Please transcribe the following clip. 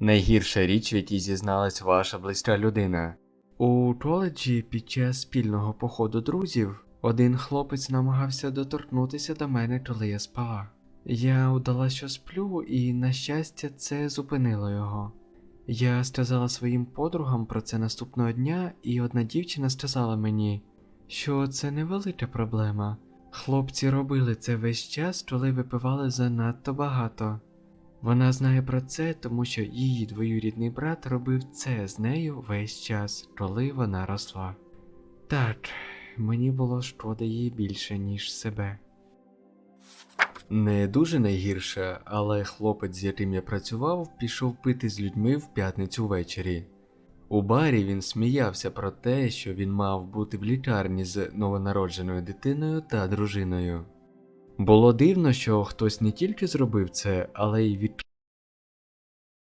Найгірша річ, в якій зізналась ваша близька людина. У коледжі під час спільного походу друзів один хлопець намагався доторкнутися до мене, коли я спала. Я удала, що сплю, і, на щастя, це зупинило його. Я сказала своїм подругам про це наступного дня, і одна дівчина сказала мені, що це невелика проблема. Хлопці робили це весь час, коли випивали занадто багато. Вона знає про це, тому що її двоюрідний брат робив це з нею весь час, коли вона росла. Так, мені було шкода її більше, ніж себе. Не дуже найгірше, але хлопець, з яким я працював, пішов пити з людьми в п'ятницю ввечері. У барі він сміявся про те, що він мав бути в лікарні з новонародженою дитиною та дружиною. Було дивно, що хтось не тільки зробив це, але й від